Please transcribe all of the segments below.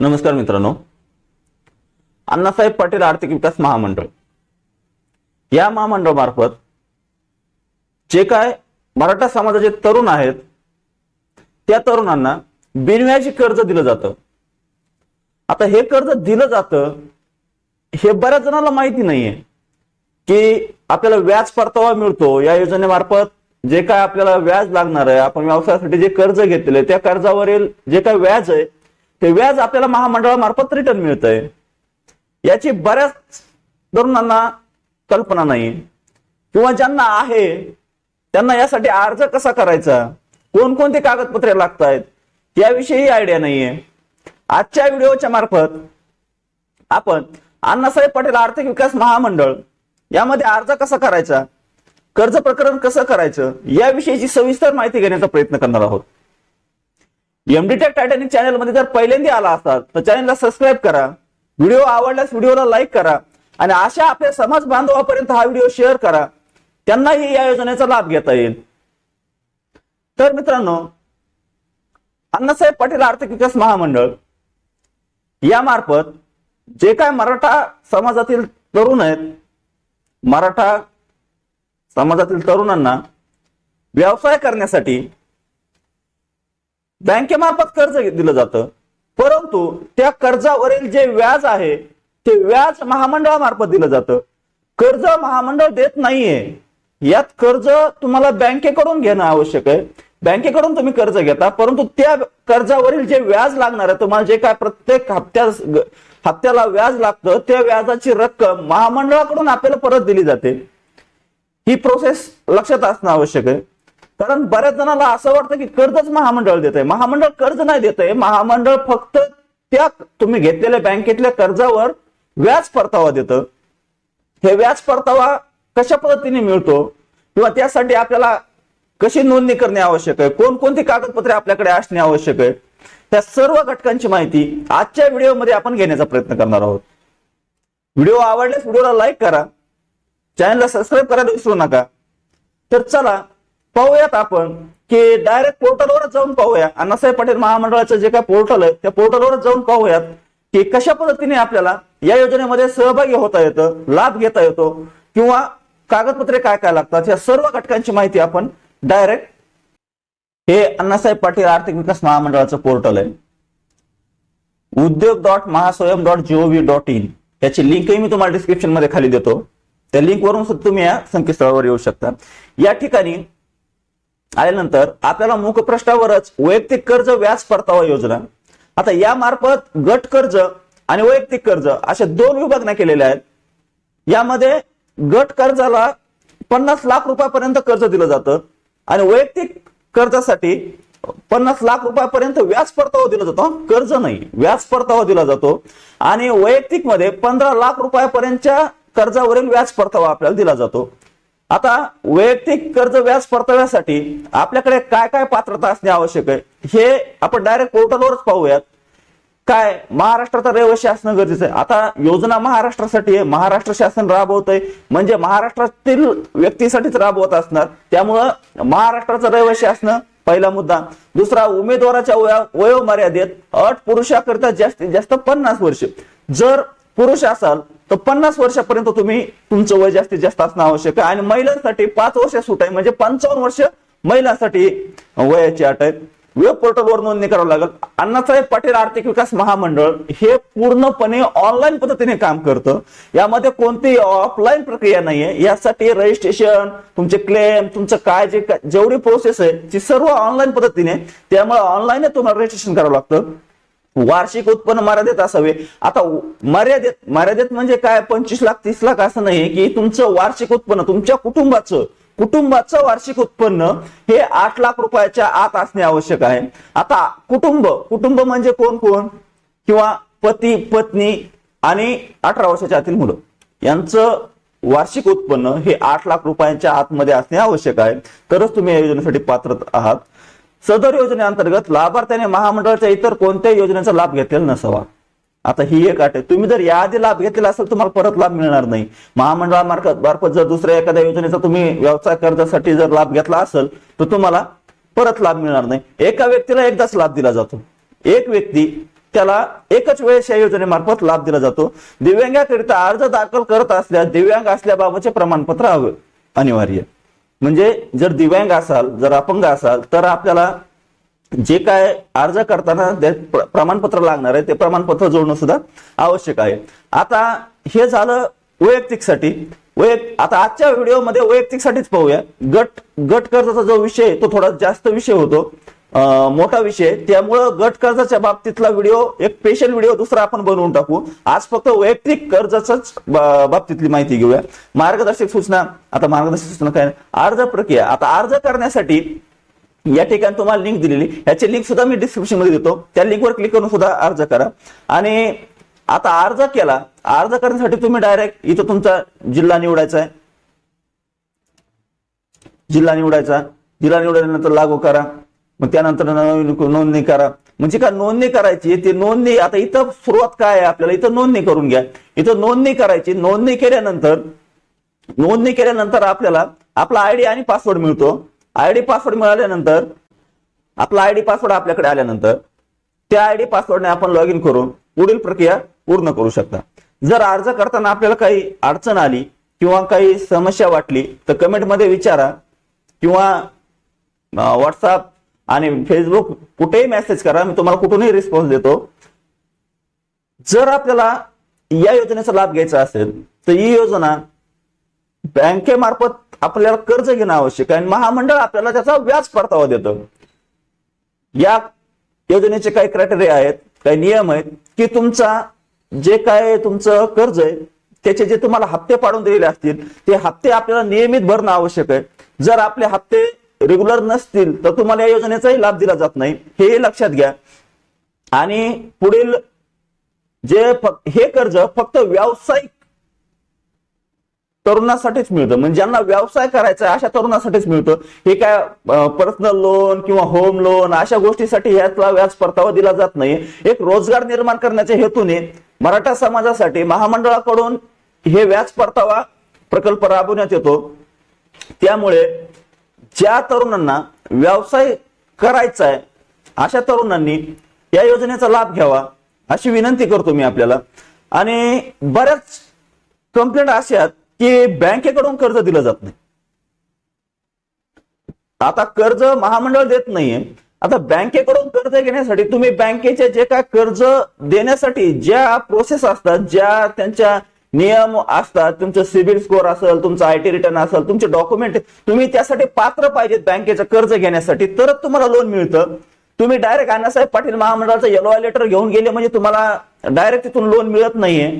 नमस्कार मित्रांनो. अण्णासाहेब पाटील आर्थिक विकास महामंडळ. या महामंडळामार्फत जे काय मराठा समाजाचे तरुण आहेत त्या तरुणांना बिनव्याजी कर्ज दिलं जातं. आता हे कर्ज दिलं जातं हे बऱ्याच जणांना माहिती नाहीये. की आपल्याला व्याज परतावा मिळतो या योजनेमार्फत जे काय आपल्याला व्याज लागणार आहे आपण व्यवसायासाठी जे कर्ज घेतलेले त्या कर्जावरील जे काय व्याज आहे ते व्याज आपल्याला महामंडळामार्फत रिटर्न मिळत आहे याची बऱ्याच तरुणांना कल्पना नाही. किंवा ज्यांना आहे त्यांना यासाठी अर्ज कसा करायचा? कोणकोणती कागदपत्रे लागत आहेत याविषयी आयडिया नाहीये. आजच्या व्हिडिओच्या मार्फत आपण अण्णासाहेब पटेल आर्थिक विकास महामंडळ यामध्ये अर्ज कसा करायचा? कर्ज प्रकरण कसं करायचं? याविषयीची सविस्तर माहिती घेण्याचा प्रयत्न करणार आहोत. एमडीटेक टायटॅनिक चॅनलमध्ये जर पहिल्यांदा आला असाल तर चॅनलला सबस्क्राईब करा. व्हिडिओ आवडल्यास व्हिडिओला लाईक करा. आणि अशा आपल्या समाज बांधवापर्यंत हा व्हिडिओ शेअर करा. त्यांनाही या योजनेचा लाभ घेता येईल. तर मित्रांनो अण्णासाहेब पाटील आर्थिक विकास महामंडळ यामार्फत जे काय मराठा समाजातील तरुण आहेत मराठा समाजातील तरुणांना व्यवसाय करण्यासाठी बँकेमार्फत कर्ज दिलं जातं. परंतु त्या कर्जावरील जे व्याज आहे ते व्याज महामंडळामार्फत दिलं जातं. कर्ज महामंडळ देत नाहीये. यात कर्ज तुम्हाला बँकेकडून घेणं आवश्यक आहे. बँकेकडून तुम्ही कर्ज घेता परंतु त्या कर्जावरील जे व्याज लागणार आहे तुम्हाला जे काय प्रत्येक हप्त्या हप्त्याला व्याज लागतं त्या व्याजाची रक्कम महामंडळाकडून आपल्याला परत दिली जाते. ही प्रोसेस लक्षात असणं आवश्यक आहे. कारण बऱ्याच जणांना असं वाटतं की कर्जच महामंडळ देत आहे महामंडळ कर्ज नाही देत आहे महामंडळ फक्त त्या तुम्ही घेतलेल्या बँकेतल्या कर्जावर व्याज परतावा देतं. हे व्याज परतावा कशा पद्धतीने मिळतो? किंवा त्यासाठी आपल्याला कशी नोंदणी करणे आवश्यक आहे? कोणकोणती कागदपत्रे आपल्याकडे असणे आवश्यक आहे? त्या सर्व घटकांची माहिती आजच्या व्हिडिओमध्ये आपण घेण्याचा प्रयत्न करणार आहोत. व्हिडिओ आवडल्यास व्हिडिओला लाईक करा. चॅनलला सबस्क्राईब करायला विसरू नका. तर चला पाहूयात आपण की डायरेक्ट पोर्टलवरच जाऊन पाहूया. अण्णासाहेब पटेल महामंडळाचं जे काय पोर्टल आहे त्या पोर्टलवरच जाऊन पाहूयात की कशा पद्धतीने आपल्याला या योजनेमध्ये सहभागी होता येतं लाभ घेता येतो किंवा कागदपत्रे काय काय लागतात या सर्व घटकांची माहिती आपण डायरेक्ट हे अण्णासाहेब पाटील आर्थिक विकास महामंडळाचं पोर्टल आहे. Udyog dot Mahaswayam dot GOV dot in याची लिंकही मी तुम्हाला डिस्क्रिप्शनमध्ये खाली देतो. त्या लिंकवरून सुद्धा तुम्ही या संकेतस्थळावर येऊ शकता. या ठिकाणी आल्यानंतर आपल्याला मुखपृष्ठावरच वैयक्तिक कर्ज व्याज परतावा योजना. आता या मार्फत गट कर्ज आणि वैयक्तिक कर्ज अशा दोन विभागण्या केलेल्या आहेत. यामध्ये गट कर्जाला पन्नास लाख रुपयापर्यंत कर्ज दिलं जातं आणि वैयक्तिक कर्जासाठी पन्नास लाख रुपयापर्यंत व्याज परतावा दिला जातो. कर्ज नाही व्याज परतावा दिला जातो. आणि वैयक्तिकमध्ये पंधरा लाख रुपयापर्यंतच्या कर्जावरील व्याज परतावा आपल्याला दिला जातो. आता वैयक्तिक कर्ज व्याज परताव्यासाठी आपल्याकडे काय काय पात्रता असणे आवश्यक आहे हे आपण डायरेक्ट पोर्टलवरच पाहूयात. काय? महाराष्ट्राचा रहिवासी असणं गरजेचं आहे. आता योजना महाराष्ट्रासाठी आहे. महाराष्ट्र शासन राबवत आहे म्हणजे महाराष्ट्रातील व्यक्तीसाठीच राबवत असणार. त्यामुळं महाराष्ट्राचा रहिवासी असणं पहिला मुद्दा. दुसरा उमेदवाराच्या वयोमर्यादेत अट पुरुषाकरिता जास्तीत जास्त पन्नास वर्ष. जर पुरुष असाल तर पन्नास वर्षापर्यंत तुम्ही तुमचं वय जास्तीत जास्त असणं आवश्यक आहे. आणि महिलांसाठी पाच वर्ष सूट आहे. म्हणजे पंचावन्न वर्ष महिलांसाठी वयाची अट आहे. वेब पोर्टलवर नोंदणी करावं लागेल. अण्णासाहेब पाटील आर्थिक विकास महामंडळ हे पूर्णपणे ऑनलाईन पद्धतीने काम करतं. यामध्ये कोणतीही ऑफलाईन प्रक्रिया नाहीये. यासाठी रजिस्ट्रेशन तुमचे क्लेम तुमचं काय जे काय- जेवढी प्रोसेस आहे ती सर्व ऑनलाईन पद्धतीने. त्यामुळे ऑनलाईन तुम्हाला रजिस्ट्रेशन करावं लागतं. वार्षिक उत्पन्न मर्यादित असावे. आता मर्यादेत मर्यादित मर्यादित म्हणजे काय? पंचवीस लाख तीस लाख असं नाही की तुमचं वार्षिक उत्पन्न तुमच्या कुटुंबाचं कुटुंबाचं वार्षिक उत्पन्न हे आठ लाख रुपयाच्या आत असणे आवश्यक आहे. आता कुटुंब कुटुंब म्हणजे कोण कोण? किंवा पती पत्नी आणि अठरा वर्षाच्या आतील मुलं. यांचं वार्षिक उत्पन्न हे आठ लाख रुपयांच्या आतमध्ये असणे आवश्यक आहे. तरच तुम्ही या योजनेसाठी पात्र आहात. सदर योजनेअंतर्गत लाभार्थ्याने महामंडळाच्या इतर कोणत्याही योजनेचा लाभ घेतलेला नसावा. आता ही एक अट आहे. तुम्ही जर याआधी लाभ घेतलेला असेल तुम्हाला परत लाभ मिळणार नाही. महामंडळामार्फत मार्फत जर दुसऱ्या एखाद्या योजनेचा तुम्ही व्यवसाय कर्जासाठी जर लाभ घेतला असेल तर तुम्हाला परत लाभ मिळणार नाही. एका व्यक्तीला एकदाच लाभ दिला जातो. एक व्यक्ती त्याला एकच वेळेस या योजनेमार्फत लाभ दिला जातो. दिव्यांगाकरिता अर्ज दाखल करत असल्यास दिव्यांग असल्याबाबतचे प्रमाणपत्र हवे अनिवार्य. म्हणजे जर दिव्यांग असाल जर अपंग असाल तर आपल्याला जे काय अर्ज करताना प्रमाणपत्र लागणार आहे ते प्रमाणपत्र जोडणं सुद्धा आवश्यक आहे. आता हे झालं वैयक्तिकसाठी. वैयक्तिक आता आजच्या व्हिडिओमध्ये वैयक्तिकसाठीच पाहूया. गट गट कर्जाचा जो विषय तो थोडा जास्त विषय होतो. मोठा विषय. त्यामुळं गट कर्जाच्या बाबतीतला व्हिडिओ एक स्पेशल व्हिडिओ दुसरा आपण बनवून टाकू. आज फक्त वैयक्तिक कर्जाच्याच बाबतीतली माहिती घेऊया. मार्गदर्शक सूचना. आता मार्गदर्शक सूचना काय? अर्ज प्रक्रिया. आता अर्ज करण्यासाठी या ठिकाणी तुम्हाला लिंक दिलेली. याची लिंक सुद्धा मी डिस्क्रिप्शनमध्ये देतो. त्या लिंकवर क्लिक करून सुद्धा अर्ज करा. आणि आता अर्ज केला. अर्ज करण्यासाठी तुम्ही डायरेक्ट इथं तुमचा जिल्हा निवडायचा आहे. जिल्हा निवडायचा. जिल्हा निवडल्यानंतर लागू करा. मग त्यानंतर नोंदणी नोंदणी करा. म्हणजे का नोंदणी करायची? ती नोंदणी आता इथं सुरुवात काय आहे आपल्याला? इथं नोंदणी करून घ्या. इथं नोंदणी करायची. नोंदणी केल्यानंतर नोंदणी केल्यानंतर आपल्याला आपला आयडी आणि पासवर्ड मिळतो. आयडी पासवर्ड मिळाल्यानंतर आपला आयडी पासवर्ड आपल्याकडे आल्यानंतर त्या आयडी पासवर्डने आपण लॉग इन करून पुढील प्रक्रिया पूर्ण करू शकता. जर अर्ज करताना आपल्याला काही अडचण आली किंवा काही समस्या वाटली तर कमेंटमध्ये विचारा किंवा व्हॉट्सअप आणि फेसबुक कुठेही मेसेज करा मी तुम्हाला कुठूनही रिस्पॉन्स देतो. जर आपल्याला या योजनेचा लाभ घ्यायचा असेल तर ही योजना बँकेमार्फत आपल्याला कर्ज घेणं आवश्यक आहे. आणि महामंडळ आपल्याला त्याचा व्याज परतावा देतं. या योजनेचे काही क्रायटेरिया आहेत काही नियम आहेत की तुमचा जे काय तुमचं कर्ज आहे त्याचे जे तुम्हाला हप्ते पाडून दिलेले असतील ते हप्ते आपल्याला नियमित भरणं आवश्यक आहे. जर आपले हप्ते रेग्युलर नसतील तर तुम्हाला या योजनेचाही लाभ दिला जात नाही. हे लक्षात घ्या. आणि पुढील जे हे कर्ज फक्त व्यावसायिक तरुणासाठीच मिळतं. म्हणजे ज्यांना व्यवसाय करायचा अशा तरुणासाठीच मिळतं. हे काय पर्सनल लोन किंवा होम लोन अशा गोष्टीसाठी यातला व्याज परतावा दिला जात नाही. एक रोजगार निर्माण करण्याच्या हेतूने मराठा समाजासाठी महामंडळाकडून हे व्याज परतावा प्रकल्प राबवण्यात येतो. त्यामुळे ज्या तरुणांना व्यवसाय करायचा आहे अशा तरुणांनी या योजनेचा लाभ घ्यावा अशी विनंती करतो मी आपल्याला. आणि बऱ्याच कंप्लेंट अशा आहेत की बँकेकडून कर्ज दिलं जात नाही. आता कर्ज महामंडळ देत नाहीये. आता बँकेकडून कर्ज घेण्यासाठी तुम्ही बँकेचे जे काय कर्ज देण्यासाठी ज्या प्रोसेस असतात ज्या त्यांच्या नियम असतात तुमचं सिबिल स्कोअर असेल तुमचं आयटी रिटर्न असेल तुमचे डॉक्युमेंट तुम्ही त्यासाठी पात्र पाहिजेत बँकेचं कर्ज घेण्यासाठी. तरच तुम्हाला लोन मिळतं. तुम्ही डायरेक्ट अण्णासाहेब पाटील महामंडळाचं येलो लेटर घेऊन गेले म्हणजे तुम्हाला डायरेक्ट तिथून लोन मिळत नाहीये.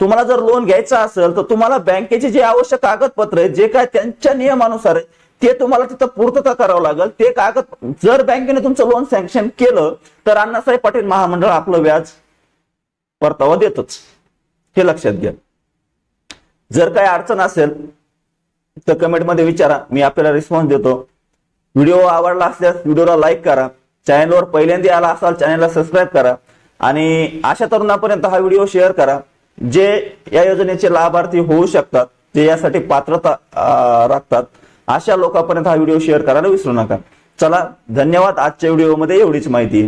तुम्हाला जर लोन घ्यायचं असेल तर तुम्हाला बँकेचे जे आवश्यक कागदपत्र आहेत जे काय त्यांच्या नियमानुसार आहे ते तुम्हाला तिथं पूर्तता करावं लागेल. ते कागद जर बँकेने तुमचं लोन सँक्शन केलं तर अण्णासाहेब पाटील महामंडळ आपलं व्याज परतावा देतच. हे लक्षात घ्या. जर काही अडचण असेल तर कमेंटमध्ये विचारा. मी आपल्याला रिस्पॉन्स देतो. व्हिडिओ आवडला असल्यास व्हिडिओला लाईक करा. चॅनलवर पहिल्यांदा आला असाल चॅनलला सबस्क्राईब करा. आणि अशा तरुणापर्यंत हा व्हिडिओ शेअर करा जे या योजनेचे लाभार्थी होऊ शकतात जे यासाठी पात्रता राखतात अशा लोकांपर्यंत हा व्हिडिओ शेअर करायला विसरू नका. चला धन्यवाद आजच्या व्हिडिओमध्ये एवढीच माहिती.